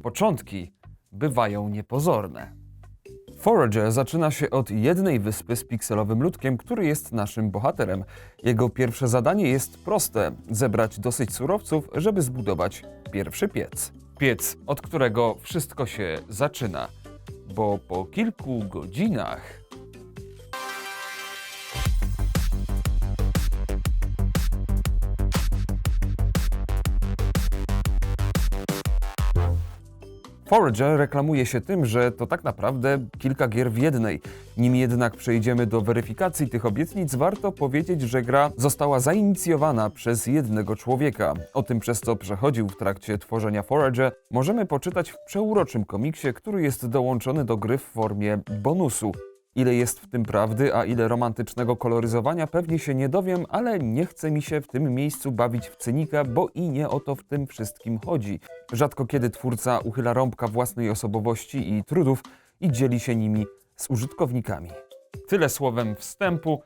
początki bywają niepozorne. Forager zaczyna się od jednej wyspy z pikselowym ludkiem, który jest naszym bohaterem. Jego pierwsze zadanie jest proste: zebrać dosyć surowców, żeby zbudować pierwszy piec. Piec, od którego wszystko się zaczyna, bo po kilku godzinach Forager reklamuje się tym, że to tak naprawdę kilka gier w jednej. Nim jednak przejdziemy do weryfikacji tych obietnic, warto powiedzieć, że gra została zainicjowana przez jednego człowieka. O tym, przez co przechodził w trakcie tworzenia Forager, możemy poczytać w przeuroczym komiksie, który jest dołączony do gry w formie bonusu. Ile jest w tym prawdy, a ile romantycznego koloryzowania pewnie się nie dowiem, ale nie chce mi się w tym miejscu bawić w cynika, bo i nie o to w tym wszystkim chodzi. Rzadko kiedy twórca uchyla rąbka własnej osobowości i trudów i dzieli się nimi z użytkownikami. Tyle słowem wstępu,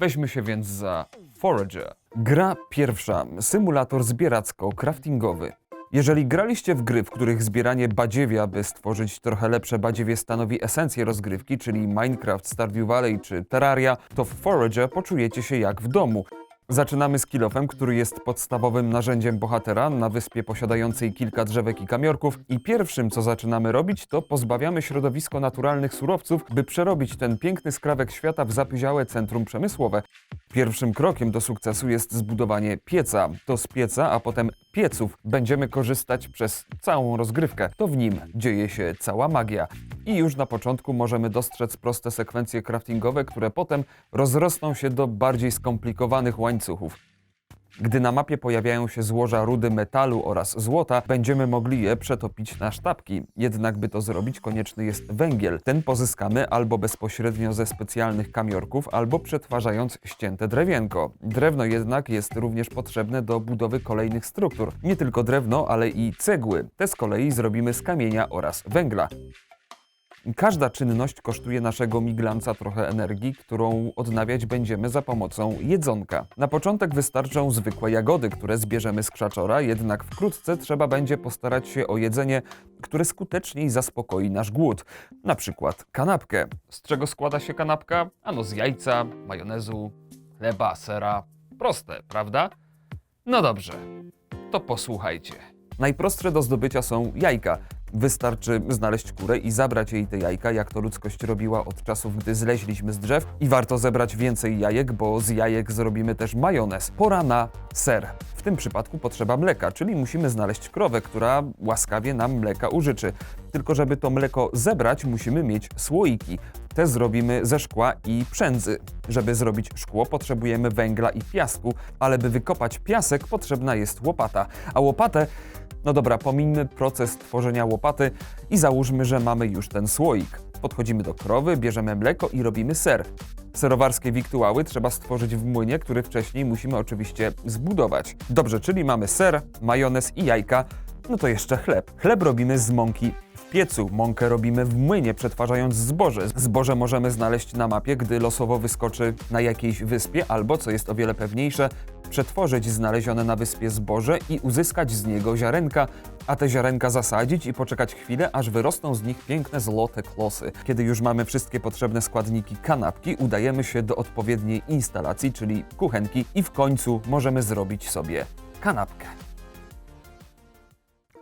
weźmy się więc za Forager. Gra pierwsza, symulator zbieracko-craftingowy. Jeżeli graliście w gry, w których zbieranie badziewia, by stworzyć trochę lepsze badziewie, stanowi esencję rozgrywki, czyli Minecraft, Stardew Valley czy Terraria, to w Forager poczujecie się jak w domu. Zaczynamy z kilofem, który jest podstawowym narzędziem bohatera na wyspie posiadającej kilka drzewek i kamiorków i pierwszym co zaczynamy robić to pozbawiamy środowisko naturalnych surowców, by przerobić ten piękny skrawek świata w zapyziałe centrum przemysłowe. Pierwszym krokiem do sukcesu jest zbudowanie pieca. To z pieca, a potem pieców będziemy korzystać przez całą rozgrywkę. To w nim dzieje się cała magia. I już na początku możemy dostrzec proste sekwencje craftingowe, które potem rozrosną się do bardziej skomplikowanych łańcuchów. Gdy na mapie pojawiają się złoża rudy metalu oraz złota, będziemy mogli je przetopić na sztabki. Jednak by to zrobić, konieczny jest węgiel. Ten pozyskamy albo bezpośrednio ze specjalnych kamiorków, albo przetwarzając ścięte drewienko. Drewno jednak jest również potrzebne do budowy kolejnych struktur. Nie tylko drewno, ale i cegły. Te z kolei zrobimy z kamienia oraz węgla. Każda czynność kosztuje naszego miglanca trochę energii, którą odnawiać będziemy za pomocą jedzonka. Na początek wystarczą zwykłe jagody, które zbierzemy z krzaczora, jednak wkrótce trzeba będzie postarać się o jedzenie, które skuteczniej zaspokoi nasz głód. Na przykład kanapkę. Z czego składa się kanapka? Ano z jajca, majonezu, chleba, sera. Proste, prawda? No dobrze, to posłuchajcie. Najprostsze do zdobycia są jajka. Wystarczy znaleźć kurę i zabrać jej te jajka, jak to ludzkość robiła od czasów, gdy zleźliśmy z drzew. I warto zebrać więcej jajek, bo z jajek zrobimy też majonez. Pora na ser. W tym przypadku potrzeba mleka, czyli musimy znaleźć krowę, która łaskawie nam mleka użyczy. Tylko żeby to mleko zebrać, musimy mieć słoiki. Te zrobimy ze szkła i przędzy. Żeby zrobić szkło, potrzebujemy węgla i piasku, ale by wykopać piasek, potrzebna jest łopata. A łopatę no dobra, pomińmy proces tworzenia łopaty i załóżmy, że mamy już ten słoik. Podchodzimy do krowy, bierzemy mleko i robimy ser. Serowarskie wiktuały trzeba stworzyć w młynie, który wcześniej musimy oczywiście zbudować. Dobrze, czyli mamy ser, majonez i jajka, no to jeszcze chleb. Chleb robimy z mąki w piecu, mąkę robimy w młynie, przetwarzając zboże. Zboże możemy znaleźć na mapie, gdy losowo wyskoczy na jakiejś wyspie, albo, co jest o wiele pewniejsze, przetworzyć znalezione na wyspie zboże i uzyskać z niego ziarenka, a te ziarenka zasadzić i poczekać chwilę, aż wyrosną z nich piękne złote klosy. Kiedy już mamy wszystkie potrzebne składniki kanapki, udajemy się do odpowiedniej instalacji, czyli kuchenki i w końcu możemy zrobić sobie kanapkę.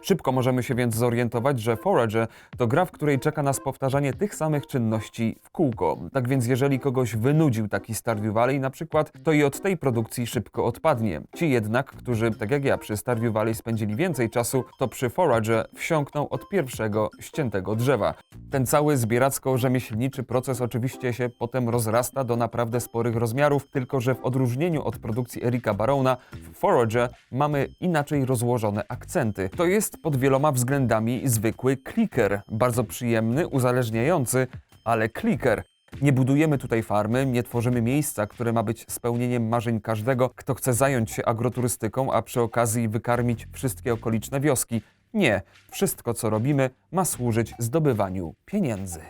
Szybko możemy się więc zorientować, że Forager to gra, w której czeka nas powtarzanie tych samych czynności w kółko. Tak więc jeżeli kogoś wynudził taki Stardew Valley na przykład, to i od tej produkcji szybko odpadnie. Ci jednak, którzy tak jak ja przy Stardew Valley spędzili więcej czasu, to przy Forager wsiąkną od pierwszego ściętego drzewa. Ten cały zbieracko-rzemieślniczy proces oczywiście się potem rozrasta do naprawdę sporych rozmiarów, tylko że w odróżnieniu od produkcji Erika Barona w Forager mamy inaczej rozłożone akcenty. To jest pod wieloma względami zwykły clicker, bardzo przyjemny, uzależniający, ale clicker. Nie budujemy tutaj farmy, nie tworzymy miejsca, które ma być spełnieniem marzeń każdego, kto chce zająć się agroturystyką, a przy okazji wykarmić wszystkie okoliczne wioski. Nie, wszystko co robimy ma służyć zdobywaniu pieniędzy.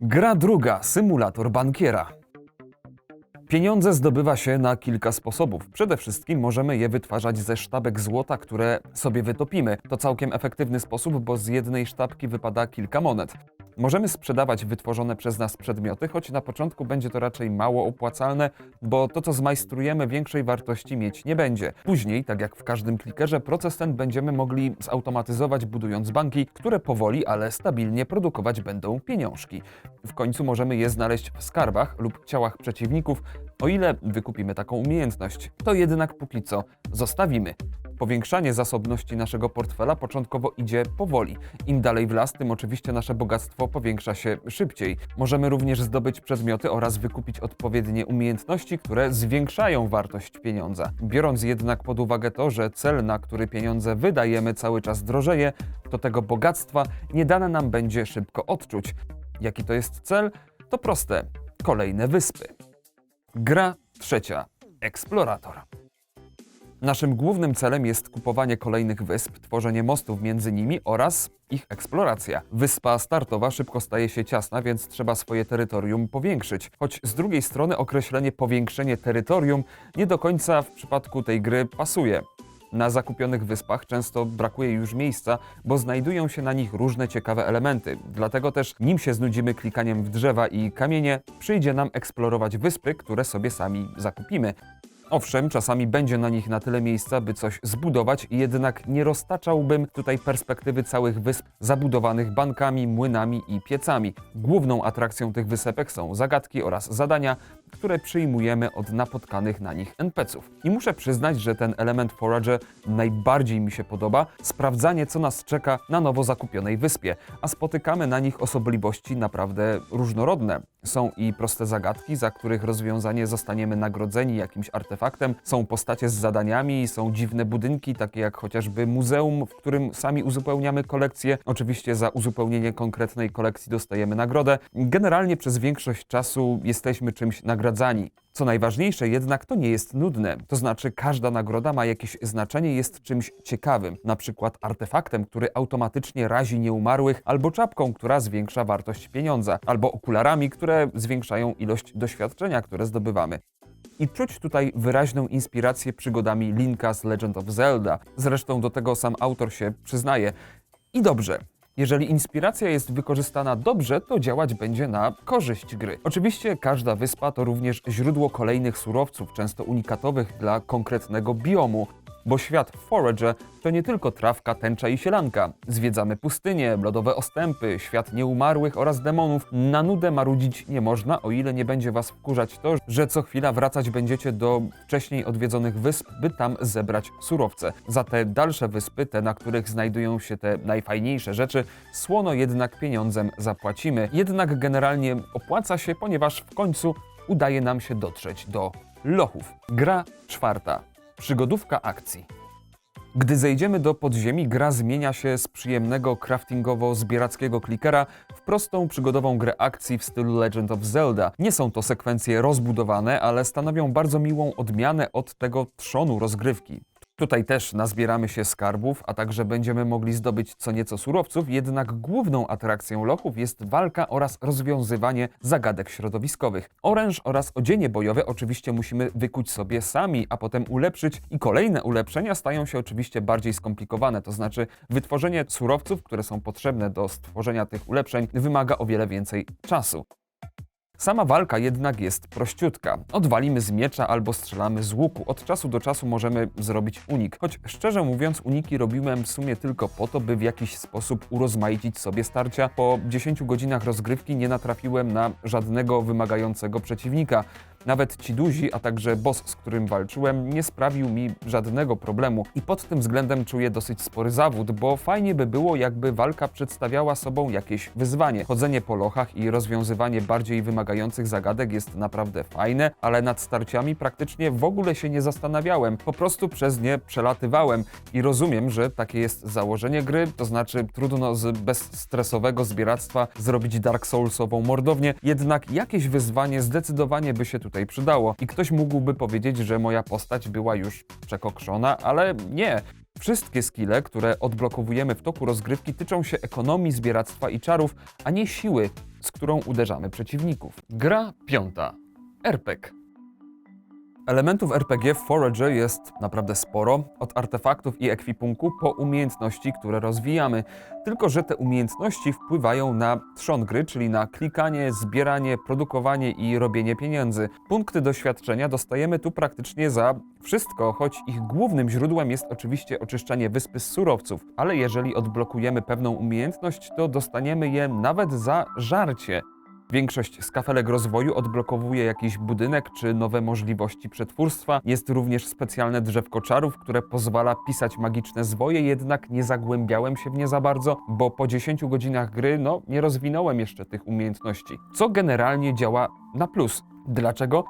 Gra druga, symulator bankiera. Pieniądze zdobywa się na kilka sposobów. Przede wszystkim możemy je wytwarzać ze sztabek złota, które sobie wytopimy. To całkiem efektywny sposób, bo z jednej sztabki wypada kilka monet. Możemy sprzedawać wytworzone przez nas przedmioty, choć na początku będzie to raczej mało opłacalne, bo to, co zmajstrujemy, większej wartości mieć nie będzie. Później, tak jak w każdym klikerze, proces ten będziemy mogli zautomatyzować, budując banki, które powoli, ale stabilnie produkować będą pieniążki. W końcu możemy je znaleźć w skarbach lub ciałach przeciwników, o ile wykupimy taką umiejętność. To jednak póki co zostawimy. Powiększanie zasobności naszego portfela początkowo idzie powoli. Im dalej w las, tym oczywiście nasze bogactwo powiększa się szybciej. Możemy również zdobyć przedmioty oraz wykupić odpowiednie umiejętności, które zwiększają wartość pieniądza. Biorąc jednak pod uwagę to, że cel, na który pieniądze wydajemy, cały czas drożeje, to tego bogactwa nie dane nam będzie szybko odczuć. Jaki to jest cel? To proste. Kolejne wyspy. Gra trzecia. Eksplorator. Naszym głównym celem jest kupowanie kolejnych wysp, tworzenie mostów między nimi oraz ich eksploracja. Wyspa startowa szybko staje się ciasna, więc trzeba swoje terytorium powiększyć. Choć z drugiej strony określenie powiększenie terytorium nie do końca w przypadku tej gry pasuje. Na zakupionych wyspach często brakuje już miejsca, bo znajdują się na nich różne ciekawe elementy. Dlatego też, nim się znudzimy klikaniem w drzewa i kamienie, przyjdzie nam eksplorować wyspy, które sobie sami zakupimy. Owszem, czasami będzie na nich na tyle miejsca, by coś zbudować, jednak nie roztaczałbym tutaj perspektywy całych wysp zabudowanych bankami, młynami i piecami. Główną atrakcją tych wysepek są zagadki oraz zadania, które przyjmujemy od napotkanych na nich NPC-ów. I muszę przyznać, że ten element Forage najbardziej mi się podoba, sprawdzanie co nas czeka na nowo zakupionej wyspie, a spotykamy na nich osobliwości naprawdę różnorodne. Są i proste zagadki, za których rozwiązanie zostaniemy nagrodzeni jakimś artefaktem, są postacie z zadaniami, są dziwne budynki, takie jak chociażby muzeum, w którym sami uzupełniamy kolekcję. Oczywiście za uzupełnienie konkretnej kolekcji dostajemy nagrodę. Generalnie przez większość czasu jesteśmy czymś Co najważniejsze jednak to nie jest nudne, to znaczy każda nagroda ma jakieś znaczenie, jest czymś ciekawym, na przykład artefaktem, który automatycznie razi nieumarłych, albo czapką, która zwiększa wartość pieniądza, albo okularami, które zwiększają ilość doświadczenia, które zdobywamy. I czuć tutaj wyraźną inspirację przygodami Linka z Legend of Zelda. Zresztą do tego sam autor się przyznaje. I dobrze, jeżeli inspiracja jest wykorzystana dobrze, to działać będzie na korzyść gry. Oczywiście każda wyspa to również źródło kolejnych surowców, często unikatowych dla konkretnego biomu. Bo świat w Forage to nie tylko trawka, tęcza i sielanka. Zwiedzamy pustynie, lodowe ostępy, świat nieumarłych oraz demonów. Na nudę marudzić nie można, o ile nie będzie was wkurzać to, że co chwila wracać będziecie do wcześniej odwiedzonych wysp, by tam zebrać surowce. Za te dalsze wyspy, te na których znajdują się te najfajniejsze rzeczy, słono jednak pieniądzem zapłacimy. Jednak generalnie opłaca się, ponieważ w końcu udaje nam się dotrzeć do lochów. Gra czwarta. Przygodówka akcji. Gdy zejdziemy do podziemi, gra zmienia się z przyjemnego craftingowo-zbierackiego klikera w prostą przygodową grę akcji w stylu Legend of Zelda. Nie są to sekwencje rozbudowane, ale stanowią bardzo miłą odmianę od tego trzonu rozgrywki. Tutaj też nazbieramy się skarbów, a także będziemy mogli zdobyć co nieco surowców, jednak główną atrakcją lochów jest walka oraz rozwiązywanie zagadek środowiskowych. Oręż oraz odzienie bojowe oczywiście musimy wykuć sobie sami, a potem ulepszyć i kolejne ulepszenia stają się oczywiście bardziej skomplikowane, to znaczy wytworzenie surowców, które są potrzebne do stworzenia tych ulepszeń wymaga o wiele więcej czasu. Sama walka jednak jest prościutka. Odwalimy z miecza albo strzelamy z łuku. Od czasu do czasu możemy zrobić unik. Choć szczerze mówiąc, uniki robiłem w sumie tylko po to, by w jakiś sposób urozmaicić sobie starcia. Po 10 godzinach rozgrywki nie natrafiłem na żadnego wymagającego przeciwnika. Nawet ci duzi, a także boss, z którym walczyłem, nie sprawił mi żadnego problemu i pod tym względem czuję dosyć spory zawód, bo fajnie by było, jakby walka przedstawiała sobą jakieś wyzwanie. Chodzenie po lochach i rozwiązywanie bardziej wymagających zagadek jest naprawdę fajne, ale nad starciami praktycznie w ogóle się nie zastanawiałem, po prostu przez nie przelatywałem i rozumiem, że takie jest założenie gry, to znaczy trudno z bezstresowego zbieractwa zrobić Dark Soulsową mordownię, jednak jakieś wyzwanie zdecydowanie by się tutaj tutaj przydało. I ktoś mógłby powiedzieć, że moja postać była już przekokszona, ale nie. Wszystkie skille, które odblokowujemy w toku rozgrywki, tyczą się ekonomii, zbieractwa i czarów, a nie siły, z którą uderzamy przeciwników. Gra piąta. RPG. Elementów RPG w Forager jest naprawdę sporo, od artefaktów i ekwipunku po umiejętności, które rozwijamy. Tylko, że te umiejętności wpływają na trzon gry, czyli na klikanie, zbieranie, produkowanie i robienie pieniędzy. Punkty doświadczenia dostajemy tu praktycznie za wszystko, choć ich głównym źródłem jest oczywiście oczyszczanie wyspy z surowców. Ale jeżeli odblokujemy pewną umiejętność, to dostaniemy je nawet za żarcie. Większość z kafelek rozwoju odblokowuje jakiś budynek czy nowe możliwości przetwórstwa. Jest również specjalne drzewko czarów, które pozwala pisać magiczne zwoje, jednak nie zagłębiałem się w nie za bardzo, bo po 10 godzinach gry no, nie rozwinąłem jeszcze tych umiejętności. Co generalnie działa na plus. Dlaczego?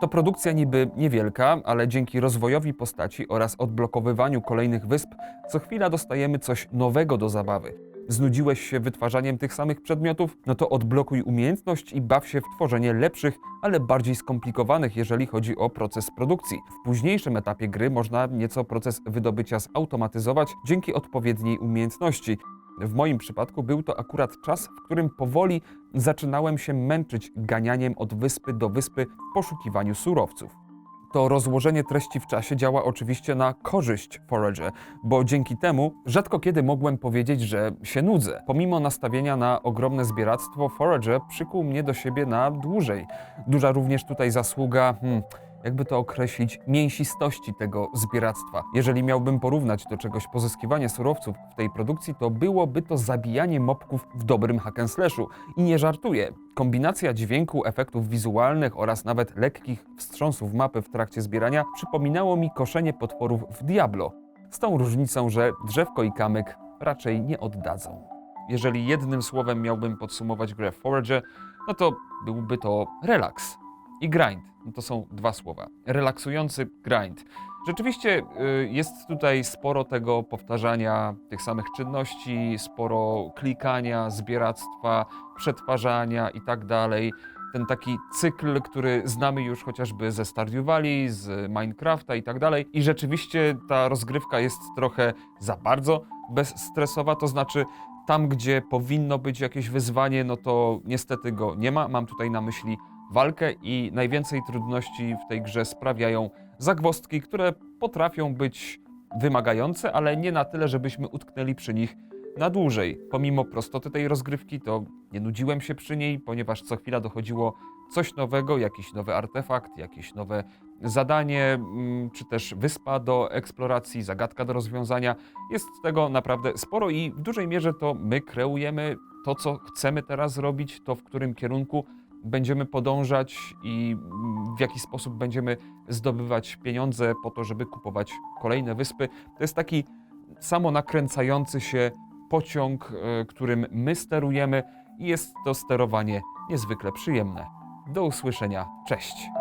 To produkcja niby niewielka, ale dzięki rozwojowi postaci oraz odblokowywaniu kolejnych wysp, co chwila dostajemy coś nowego do zabawy. Znudziłeś się wytwarzaniem tych samych przedmiotów? No to odblokuj umiejętność i baw się w tworzenie lepszych, ale bardziej skomplikowanych, jeżeli chodzi o proces produkcji. W późniejszym etapie gry można nieco proces wydobycia zautomatyzować dzięki odpowiedniej umiejętności. W moim przypadku był to akurat czas, w którym powoli zaczynałem się męczyć ganianiem od wyspy do wyspy w poszukiwaniu surowców. To rozłożenie treści w czasie działa oczywiście na korzyść Forager, bo dzięki temu rzadko kiedy mogłem powiedzieć, że się nudzę. Pomimo nastawienia na ogromne zbieractwo, Forager przykuł mnie do siebie na dłużej. Duża również tutaj zasługa, hmm, jakby to określić, mięsistości tego zbieractwa. Jeżeli miałbym porównać do czegoś pozyskiwanie surowców w tej produkcji, to byłoby to zabijanie mobków w dobrym hack and slashu. I nie żartuję. Kombinacja dźwięku, efektów wizualnych oraz nawet lekkich wstrząsów mapy w trakcie zbierania przypominało mi koszenie potworów w Diablo. Z tą różnicą, że drzewko i kamyk raczej nie oddadzą. Jeżeli jednym słowem miałbym podsumować grę Forager, no to byłby to relaks i grind. No to są dwa słowa. Relaksujący grind. Rzeczywiście y, jest tutaj sporo tego powtarzania tych samych czynności, sporo klikania, zbieractwa, przetwarzania i tak dalej. Ten taki cykl, który znamy już chociażby ze Stardew Valley, z Minecrafta i tak dalej. I rzeczywiście ta rozgrywka jest trochę za bardzo bezstresowa, to znaczy tam, gdzie powinno być jakieś wyzwanie, no to niestety go nie ma. Mam tutaj na myśli walkę i najwięcej trudności w tej grze sprawiają zagwozdki, które potrafią być wymagające, ale nie na tyle, żebyśmy utknęli przy nich na dłużej. Pomimo prostoty tej rozgrywki, to nie nudziłem się przy niej, ponieważ co chwila dochodziło coś nowego, jakiś nowy artefakt, jakieś nowe zadanie, mm, czy też wyspa do eksploracji, zagadka do rozwiązania. Jest tego naprawdę sporo i w dużej mierze to my kreujemy to, co chcemy teraz robić, to w którym kierunku będziemy podążać i w jaki sposób będziemy zdobywać pieniądze po to, żeby kupować kolejne wyspy. To jest taki samonakręcający się pociąg, e, którym my sterujemy i jest to sterowanie niezwykle przyjemne. Do usłyszenia. Cześć.